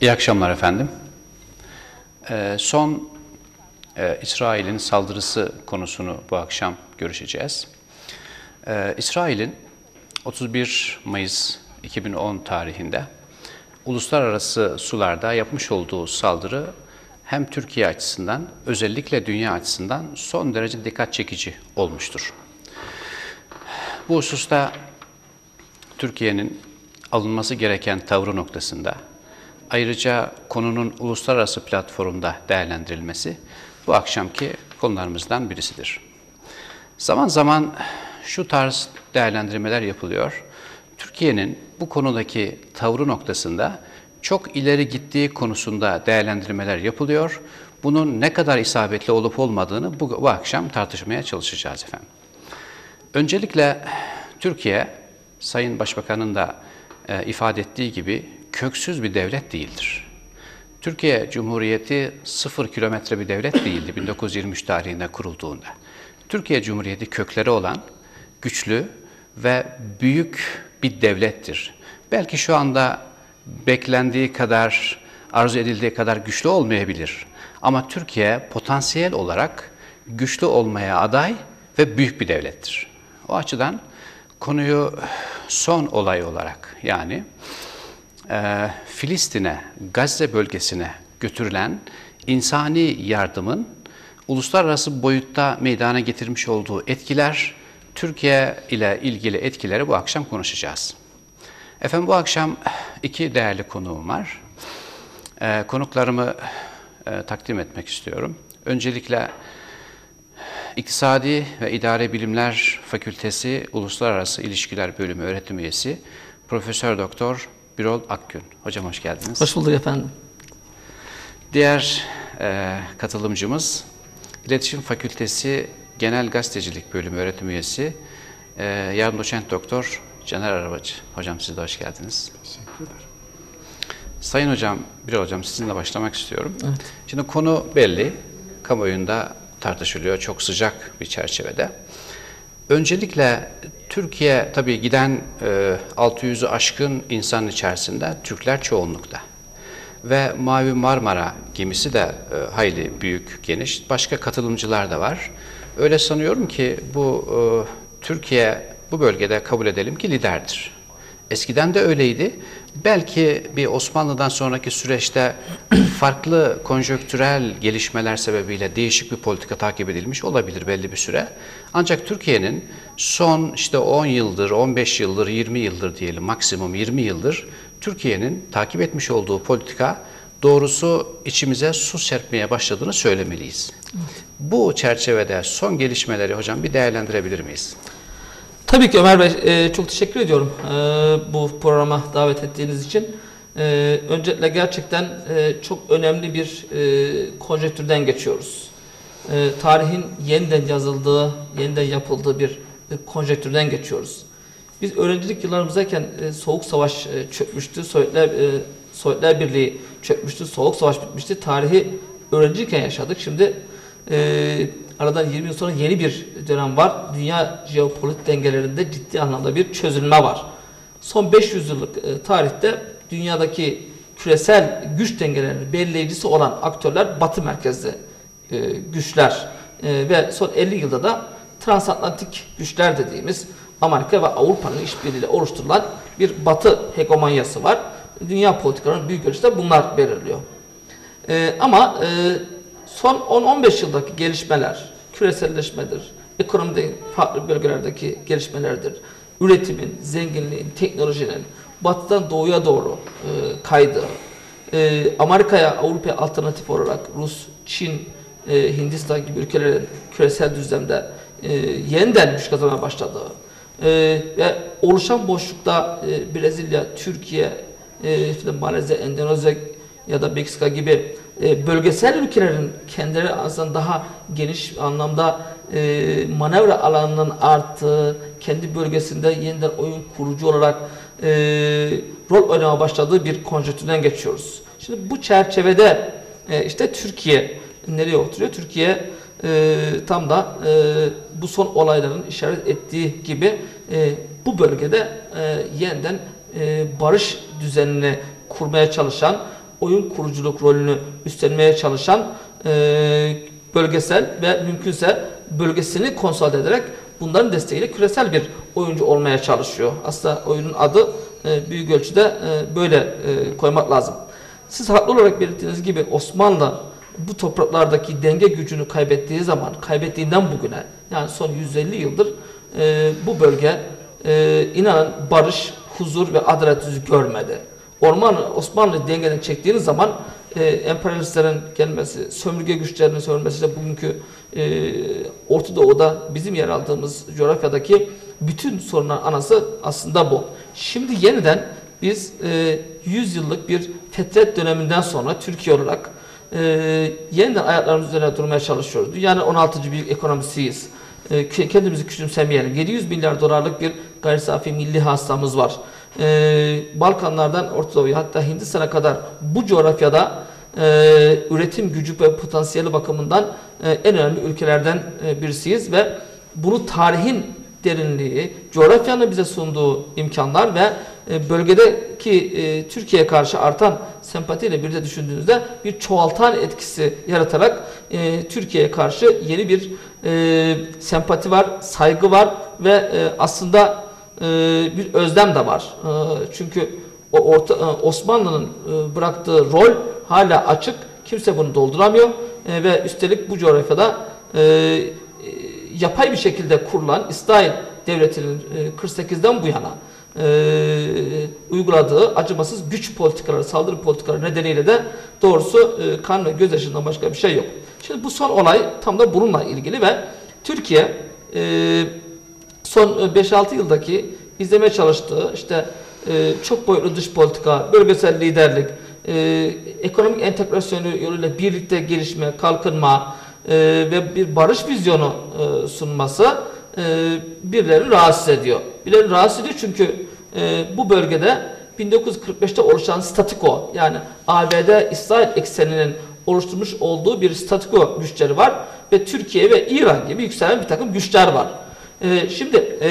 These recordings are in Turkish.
İyi akşamlar efendim. Ee, son e, İsrail'in saldırısı konusunu bu akşam görüşeceğiz. Ee, İsrail'in 31 Mayıs 2010 tarihinde uluslararası sularda yapmış olduğu saldırı hem Türkiye açısından özellikle dünya açısından son derece dikkat çekici olmuştur. Bu hususta Türkiye'nin alınması gereken tavrı noktasında ayrıca konunun uluslararası platformda değerlendirilmesi bu akşamki konularımızdan birisidir. Zaman zaman şu tarz değerlendirmeler yapılıyor. Türkiye'nin bu konudaki tavrı noktasında çok ileri gittiği konusunda değerlendirmeler yapılıyor. Bunun ne kadar isabetli olup olmadığını bu, bu akşam tartışmaya çalışacağız efendim. Öncelikle Türkiye, Sayın Başbakan'ın da e, ifade ettiği gibi köksüz bir devlet değildir. Türkiye Cumhuriyeti sıfır kilometre bir devlet değildi 1923 tarihinde kurulduğunda. Türkiye Cumhuriyeti kökleri olan güçlü ve büyük bir devlettir. Belki şu anda beklendiği kadar, arzu edildiği kadar güçlü olmayabilir. Ama Türkiye potansiyel olarak güçlü olmaya aday ve büyük bir devlettir. O açıdan konuyu son olay olarak yani e, Filistin'e, Gazze bölgesine götürülen insani yardımın uluslararası boyutta meydana getirmiş olduğu etkiler, Türkiye ile ilgili etkileri bu akşam konuşacağız. Efendim bu akşam iki değerli konuğum var. E, konuklarımı e, takdim etmek istiyorum. Öncelikle İktisadi ve İdare Bilimler Fakültesi Uluslararası İlişkiler Bölümü öğretim üyesi Profesör Doktor Birol Akgün. Hocam hoş geldiniz. Hoş bulduk efendim. Diğer e, katılımcımız İletişim Fakültesi Genel Gazetecilik Bölümü öğretim üyesi e, yardım doçent doktor Caner Arabacı. Hocam siz de hoş geldiniz. Teşekkür ederim. Sayın hocam, Birol hocam sizinle başlamak istiyorum. Evet. Şimdi konu belli. Kamuoyunda tartışılıyor çok sıcak bir çerçevede. Öncelikle Türkiye tabii giden e, 600'ü aşkın insan içerisinde Türkler çoğunlukta. Ve Mavi Marmara gemisi de e, hayli büyük, geniş. Başka katılımcılar da var. Öyle sanıyorum ki bu e, Türkiye bu bölgede kabul edelim ki liderdir. Eskiden de öyleydi. Belki bir Osmanlı'dan sonraki süreçte farklı konjöktürel gelişmeler sebebiyle değişik bir politika takip edilmiş olabilir belli bir süre. Ancak Türkiye'nin son işte 10 yıldır, 15 yıldır, 20 yıldır diyelim maksimum 20 yıldır Türkiye'nin takip etmiş olduğu politika doğrusu içimize su serpmeye başladığını söylemeliyiz. Evet. Bu çerçevede son gelişmeleri hocam bir değerlendirebilir miyiz? Tabii ki Ömer Bey e, çok teşekkür ediyorum e, bu programa davet ettiğiniz için. E, öncelikle gerçekten e, çok önemli bir e, konjektürden geçiyoruz. E, tarihin yeniden yazıldığı, yeniden yapıldığı bir e, konjektürden geçiyoruz. Biz öğrencilik yıllarımızdayken e, Soğuk Savaş e, çökmüştü, Sovyetler, e, Sovyetler Birliği çökmüştü, Soğuk Savaş bitmişti. Tarihi öğrenciyken yaşadık. Şimdi e, aradan 20 yıl sonra yeni bir dönem var. Dünya jeopolitik dengelerinde ciddi anlamda bir çözülme var. Son 500 yıllık e, tarihte dünyadaki küresel güç dengelerinin belirleyicisi olan aktörler batı merkezli e, güçler e, ve son 50 yılda da transatlantik güçler dediğimiz Amerika ve Avrupa'nın işbirliğiyle oluşturulan bir batı hegemonyası var. Dünya politikalarının büyük ölçüde bunlar belirliyor. E, ama e, son 10-15 yıldaki gelişmeler, küreselleşmedir, ekonomide farklı bölgelerdeki gelişmelerdir, üretimin, zenginliğin, teknolojinin batıdan doğuya doğru e, kaydı, e, Amerika'ya, Avrupa'ya alternatif olarak Rus, Çin, e, Hindistan gibi ülkelerin küresel düzlemde e, yeniden güç kazanmaya başladığı e, ve oluşan boşlukta e, Brezilya, Türkiye, e, Malezya, Endonezya ya da Meksika gibi e, bölgesel ülkelerin kendileri aslında daha geniş anlamda e, manevra alanının arttığı, kendi bölgesinde yeniden oyun kurucu olarak e, rol oynamaya başladığı bir konjonktürden geçiyoruz. Şimdi bu çerçevede işte Türkiye nereye oturuyor? Türkiye e, tam da e, bu son olayların işaret ettiği gibi e, bu bölgede e, yeniden e, barış düzenini kurmaya çalışan oyun kuruculuk rolünü üstlenmeye çalışan e, bölgesel ve mümkünse bölgesini konsolide ederek bunların desteğiyle küresel bir oyuncu olmaya çalışıyor. Aslında oyunun adı e, büyük ölçüde e, böyle e, koymak lazım. Siz haklı olarak belirttiğiniz gibi Osmanlı bu topraklardaki denge gücünü kaybettiği zaman, kaybettiğinden bugüne yani son 150 yıldır e, bu bölge e, inanın barış, huzur ve adalet yüzü görmedi. Orman Osmanlı dengeden çektiğiniz zaman e, emperyalistlerin gelmesi, sömürge güçlerinin sömürmesi de bugünkü e, Orta Doğu'da bizim yer aldığımız coğrafyadaki bütün sorunların anası aslında bu. Şimdi yeniden biz e, 100 yıllık bir fetret döneminden sonra Türkiye olarak e, yeniden ayaklarımız üzerine durmaya çalışıyoruz. Dünyanın 16. büyük ekonomisiyiz. E, kendimizi küçümsemeyelim. 700 milyar dolarlık bir gayri safi milli hastamız var. E, Balkanlardan Orta Doğu'ya hatta Hindistan'a kadar bu coğrafyada e, üretim gücü ve potansiyeli bakımından e, en önemli ülkelerden e, birisiyiz ve bunu tarihin derinliği, coğrafyanın bize sunduğu imkanlar ve e, bölgedeki e, Türkiye'ye karşı artan sempatiyle birlikte düşündüğünüzde bir çoğaltan etkisi yaratarak e, Türkiye'ye karşı yeni bir e, sempati var, saygı var ve e, aslında e, bir özlem de var. E, çünkü o orta, e, Osmanlı'nın e, bıraktığı rol hala açık. Kimse bunu dolduramıyor e, ve üstelik bu coğrafyada e, yapay bir şekilde kurulan İsrail devletinin e, 48'den bu yana uyguladığı acımasız güç politikaları, saldırı politikaları nedeniyle de doğrusu kan ve gözyaşından başka bir şey yok. Şimdi bu son olay tam da bununla ilgili ve Türkiye son 5-6 yıldaki izlemeye çalıştığı işte e, çok boyutlu dış politika, bölgesel liderlik, e, ekonomik entegrasyonu yoluyla birlikte gelişme, kalkınma e, ve bir barış vizyonu e, sunması e, birilerini rahatsız ediyor. Birilerini rahatsız ediyor çünkü e, bu bölgede 1945'te oluşan statiko yani ABD-İsrail ekseninin oluşturmuş olduğu bir statiko güçleri var ve Türkiye ve İran gibi yükselen bir takım güçler var. E, şimdi e,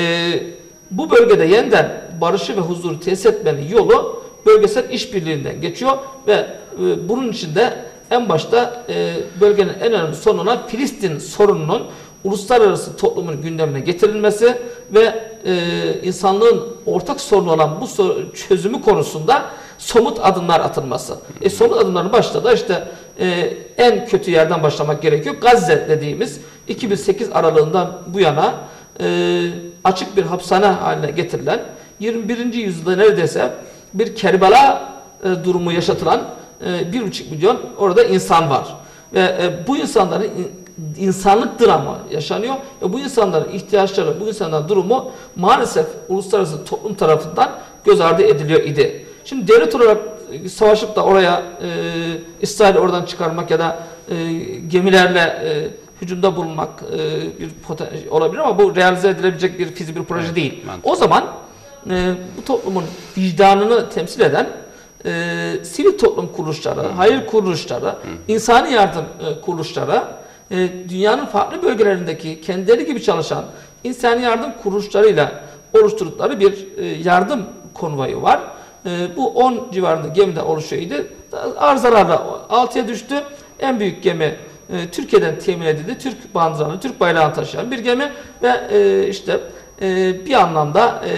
bu bölgede yeniden barışı ve huzuru tesis etmenin yolu bölgesel işbirliğinden geçiyor ve e, bunun içinde en başta e, bölgenin en önemli sorunu olan Filistin sorununun uluslararası toplumun gündemine getirilmesi ve e, insanlığın ortak sorunu olan bu sor çözümü konusunda somut adımlar atılması. E, somut adımların başta da işte e, en kötü yerden başlamak gerekiyor. Gazze dediğimiz 2008 aralığından bu yana e, açık bir hapishane haline getirilen 21. yüzyılda neredeyse bir Kerbela e, durumu yaşatılan e, bir buçuk milyon orada insan var. Ve e, bu insanların in, insanlık dramı yaşanıyor ve bu insanların ihtiyaçları, bu insanların durumu maalesef uluslararası toplum tarafından göz ardı ediliyor idi. Şimdi devlet olarak e, savaşıp da oraya e, İsrail oradan çıkarmak ya da e, gemilerle e, hücumda bulunmak e, bir olabilir ama bu realize edilebilecek bir fizik bir proje Evet, değil. mantıklı. O zaman e, bu toplumun vicdanını temsil eden e, sivil toplum kuruluşları, hayır kuruluşları, insani yardım e, kuruluşları, e, dünyanın farklı bölgelerindeki kendileri gibi çalışan insani yardım kuruluşlarıyla oluşturdukları bir e, yardım konvoyu var. E, bu 10 civarında gemide oluşuyordu. Arızalarla 6'ya düştü. En büyük gemi e, Türkiye'den temin edildi. Türk bandıralı, Türk bayrağını taşıyan bir gemi ve e, işte e, bir anlamda e,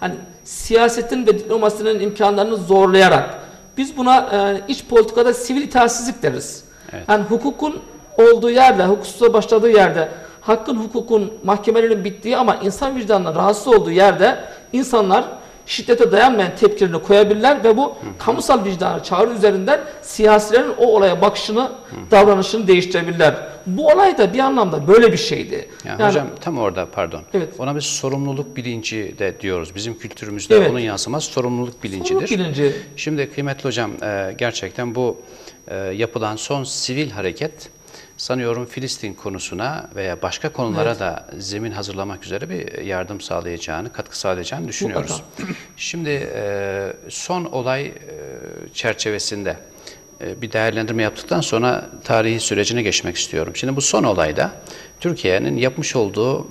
hani siyasetin ve diplomasinin imkanlarını zorlayarak biz buna e, iç politikada sivil itaatsizlik deriz. Evet. Yani hukukun olduğu yerde, hukuksuzluğa başladığı yerde, hakkın hukukun mahkemelerin bittiği ama insan vicdanının rahatsız olduğu yerde insanlar şiddete dayanmayan tepkilerini koyabilirler ve bu kamusal vicdanı çağrı üzerinden siyasilerin o olaya bakışını, davranışını değiştirebilirler. Bu olay da bir anlamda böyle bir şeydi. Ya Yani- hocam tam orada pardon. Evet. Ona biz sorumluluk bilinci de diyoruz. Bizim kültürümüzde Evet. onun yansıması sorumluluk bilincidir. Sorumluluk bilinci. Şimdi kıymetli hocam e, gerçekten bu e, yapılan son sivil hareket sanıyorum Filistin konusuna veya başka konulara Evet. da zemin hazırlamak üzere bir yardım sağlayacağını, katkı sağlayacağını düşünüyoruz. Şimdi e, son olay e, çerçevesinde e, bir değerlendirme yaptıktan sonra tarihi sürecine geçmek istiyorum. Şimdi bu son olayda Türkiye'nin yapmış olduğu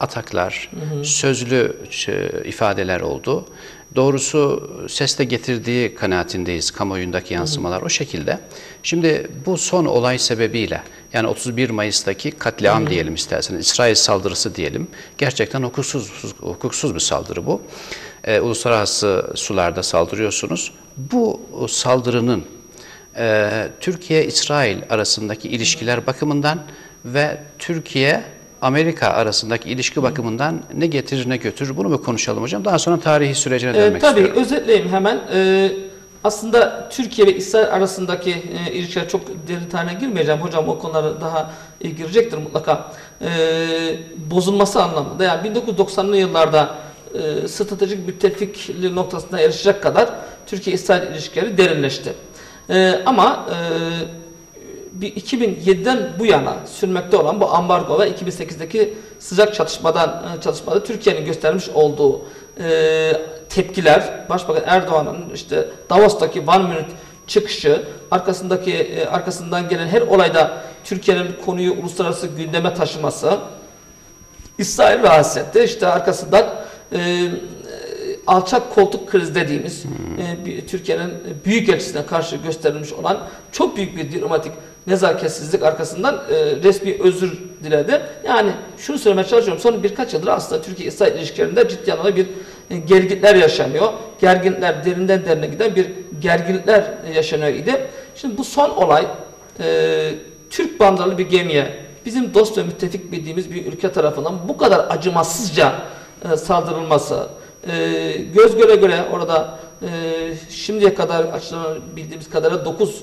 ataklar, sözlü e, ifadeler oldu. Doğrusu sesle getirdiği kanaatindeyiz kamuoyundaki yansımalar o şekilde. Şimdi bu son olay sebebiyle yani 31 Mayıs'taki katliam diyelim isterseniz, İsrail saldırısı diyelim. Gerçekten hukuksuz, hukuksuz bir saldırı bu. E, uluslararası sularda saldırıyorsunuz. Bu saldırının e, Türkiye-İsrail arasındaki ilişkiler bakımından ve Türkiye Amerika arasındaki ilişki bakımından ne getirir ne götürür bunu mu konuşalım hocam? Daha sonra tarihi sürecine Ee, dönmek tabii istiyorum. özetleyeyim hemen. Ee, aslında Türkiye ve İsrail arasındaki e, ilişkiler çok derin tarihine girmeyeceğim. Hocam o konulara daha e, girecektir mutlaka. Ee, bozulması anlamında yani 1990'lı yıllarda e, stratejik müttefiklik noktasına erişecek kadar Türkiye-İsrail ilişkileri derinleşti. Ee, ama e, 2007'den bu yana sürmekte olan bu ambargo ve 2008'deki sıcak çatışmadan e, çatışmada Türkiye'nin göstermiş olduğu e, tepkiler Başbakan Erdoğan'ın işte Davos'taki One Minute çıkışı arkasındaki e, arkasından gelen her olayda Türkiye'nin konuyu uluslararası gündeme taşıması İsrail rahatsız etti. İşte arkasından e, e, alçak koltuk kriz dediğimiz e, bir- Türkiye'nin büyük elçisine karşı gösterilmiş olan çok büyük bir diplomatik nezaketsizlik arkasından e, resmi özür diledi. Yani şunu söylemeye çalışıyorum. Son birkaç yıldır aslında Türkiye-İsrail ilişkilerinde ciddi anlamda bir e, gerginlikler yaşanıyor. Gerginlikler derinden derine giden bir gerginlikler yaşanıyor idi. Şimdi bu son olay e, Türk bandalı bir gemiye bizim dost ve müttefik bildiğimiz bir ülke tarafından bu kadar acımasızca e, saldırılması, e, göz göre göre orada e, şimdiye kadar açıklanan bildiğimiz kadarıyla 9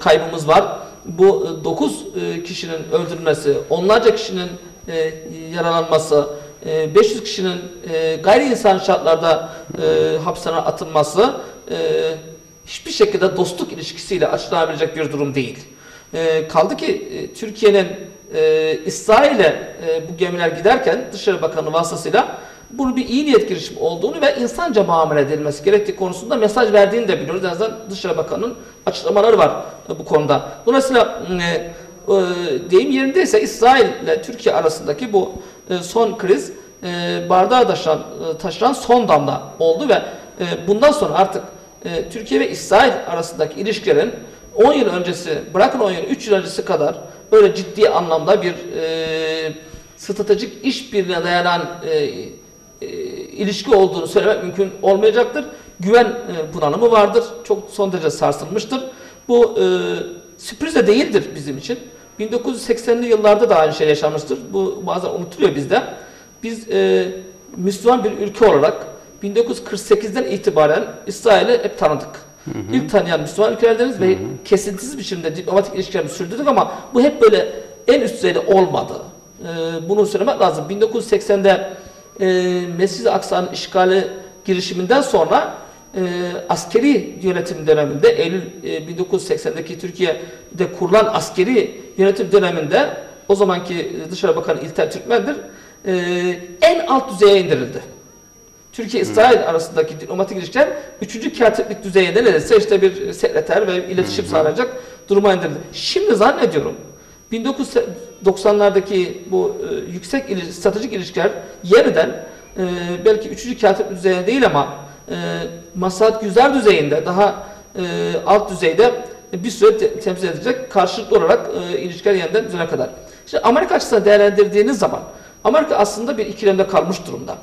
kaybımız var. Bu 9 kişinin öldürülmesi, onlarca kişinin e, yaralanması, e, 500 kişinin e, gayri insan şartlarda e, hapishaneye atılması e, hiçbir şekilde dostluk ilişkisiyle açıklanabilecek bir durum değil. E, kaldı ki e, Türkiye'nin e, İsrail'e e, bu gemiler giderken Dışişleri Bakanı vasıtasıyla bunu bir iyi niyet girişimi olduğunu ve insanca muamele edilmesi gerektiği konusunda mesaj verdiğini de biliyoruz. En azından Dışişleri Bakanı'nın açıklamaları var bu konuda. Dolayısıyla e, e, deyim yerindeyse İsrail ile Türkiye arasındaki bu e, son kriz e, bardağı taşıran, e, taşıran son damla oldu ve e, bundan sonra artık e, Türkiye ve İsrail arasındaki ilişkilerin 10 yıl öncesi, bırakın 10 yıl, 3 yıl öncesi kadar böyle ciddi anlamda bir e, stratejik işbirliğine dayanan e, e, ilişki olduğunu söylemek mümkün olmayacaktır. Güven e, bunalımı vardır. Çok son derece sarsılmıştır. Bu e, sürpriz de değildir bizim için. 1980'li yıllarda da aynı şey yaşanmıştır. Bu bazen unutuluyor bizde. Biz e, Müslüman bir ülke olarak 1948'den itibaren İsrail'i hep tanıdık. İlk tanıyan Müslüman ülkelerdeniz ve kesintisiz biçimde diplomatik ilişkilerimizi sürdürdük ama bu hep böyle en üst düzeyde olmadı. Ee, bunu söylemek lazım. 1980'de e, Mescid-i Aksa'nın işgali girişiminden sonra e, askeri yönetim döneminde Eylül e, 1980'deki Türkiye'de kurulan askeri yönetim döneminde o zamanki Dışişleri Bakanı İlter Türkmen'dir e, en alt düzeye indirildi. Türkiye-İsrail arasındaki diplomatik ilişkiler 3. katiplik düzeyinde neredeyse işte bir sekreter ve iletişim sağlayacak duruma indirildi. Şimdi zannediyorum 1990'lardaki bu e, yüksek ili, stratejik ilişkiler yeniden e, belki 3. katiplik düzeyinde değil ama e, maslahat güzel düzeyinde daha e, alt düzeyde bir süre te- temsil edecek karşılıklı olarak e, ilişkiler yeniden düzene kadar. Şimdi Amerika açısından değerlendirdiğiniz zaman Amerika aslında bir ikilemde kalmış durumda.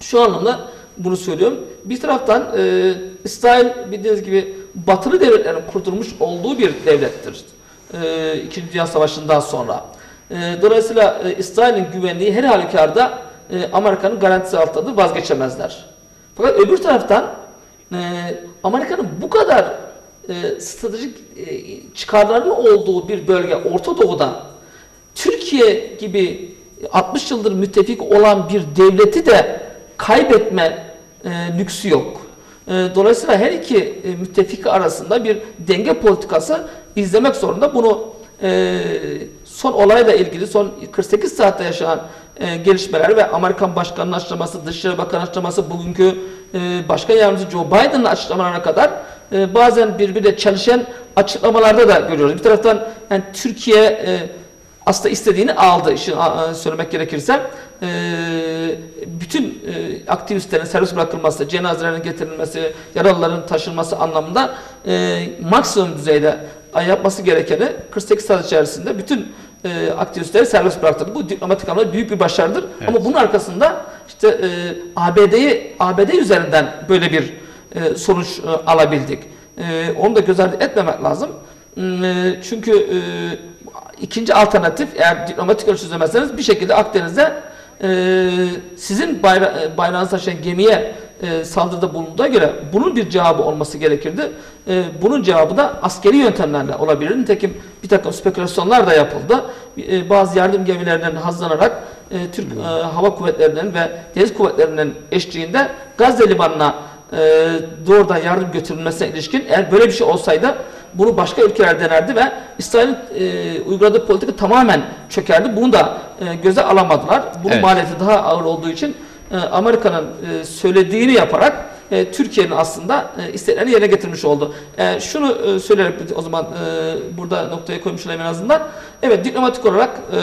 Şu anlamda bunu söylüyorum. Bir taraftan e, İsrail bildiğiniz gibi batılı devletlerin kurdurmuş olduğu bir devlettir. E, İkinci Dünya Savaşı'ndan sonra. E, dolayısıyla e, İsrail'in güvenliği her halükarda e, Amerika'nın garantisi altındadır, vazgeçemezler. Fakat öbür taraftan e, Amerika'nın bu kadar e, stratejik e, çıkarlarının olduğu bir bölge Orta Doğu'da Türkiye gibi 60 yıldır müttefik olan bir devleti de kaybetme e, lüksü yok. E, dolayısıyla her iki e, müttefik arasında bir denge politikası izlemek zorunda. Bunu e, son olayla ilgili son 48 saatte yaşanan e, gelişmeler ve Amerikan Başkanı'nın açıklaması, Dışişleri Bakanı açıklaması, bugünkü e, Başkan Yardımcısı Joe Biden'ın açıklamalarına kadar e, bazen birbiriyle çelişen açıklamalarda da görüyoruz. Bir taraftan yani Türkiye e, aslında istediğini aldı. İşin söylemek gerekirse e, bütün e, aktivistlerin serbest bırakılması, cenazelerin getirilmesi, yaralıların taşınması anlamında e, maksimum düzeyde yapması gerekeni 48 saat içerisinde bütün e, aktivistleri serbest bıraktı. Bu diplomatik anlamda büyük bir başarıdır. Ama bunun arkasında işte e, ABD'yi ABD üzerinden böyle bir e, sonuç e, alabildik. E, onu da göz ardı etmemek lazım. E, çünkü e, ikinci alternatif eğer diplomatik ölçü çözemezseniz bir şekilde Akdeniz'de e, sizin bayra e, bayrağınızı taşıyan gemiye e, saldırıda bulunduğuna göre bunun bir cevabı olması gerekirdi. E, bunun cevabı da askeri yöntemlerle olabilir. Nitekim bir takım spekülasyonlar da yapıldı. E, bazı yardım gemilerinden hazırlanarak e, Türk e, Hava Kuvvetleri'nin ve Deniz Kuvvetleri'nin eşliğinde Gazze Limanı'na e, doğrudan yardım götürülmesine ilişkin eğer böyle bir şey olsaydı bunu başka ülkeler denerdi ve İsrail'in e, uyguladığı politika tamamen çökerdi. Bunu da e, göze alamadılar. Bunun Evet. maliyeti daha ağır olduğu için e, Amerika'nın e, söylediğini yaparak e, Türkiye'nin aslında e, isteklerini yerine getirmiş oldu. E, şunu e, söyleyerek o zaman e, burada noktaya koymuş olayım en azından. Evet diplomatik olarak e,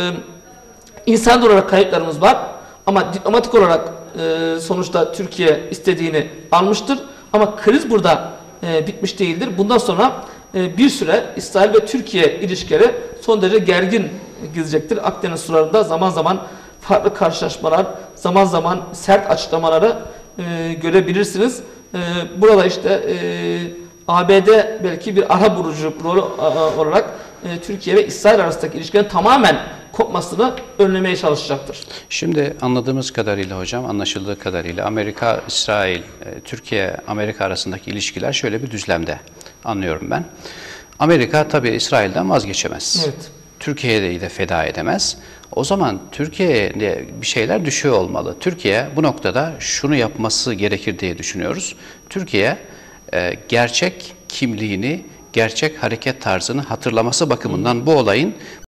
insan olarak kayıplarımız var ama diplomatik olarak e, sonuçta Türkiye istediğini almıştır. Ama kriz burada e, bitmiş değildir. Bundan sonra e, bir süre İsrail ve Türkiye ilişkileri son derece gergin gidecektir. Akdeniz sularında zaman zaman farklı karşılaşmalar, zaman zaman sert açıklamaları e, görebilirsiniz. E, burada işte e, ABD belki bir ara bulucu rolü olarak e, Türkiye ve İsrail arasındaki ilişkilerin tamamen kopmasını önlemeye çalışacaktır. Şimdi anladığımız kadarıyla hocam, anlaşıldığı kadarıyla Amerika, İsrail, e, Türkiye, Amerika arasındaki ilişkiler şöyle bir düzlemde anlıyorum ben. Amerika tabii İsrail'den vazgeçemez. Evet. Türkiye'yi de feda edemez. O zaman Türkiye'ye bir şeyler düşüyor olmalı. Türkiye bu noktada şunu yapması gerekir diye düşünüyoruz. Türkiye e, gerçek kimliğini, gerçek hareket tarzını hatırlaması bakımından bu olayın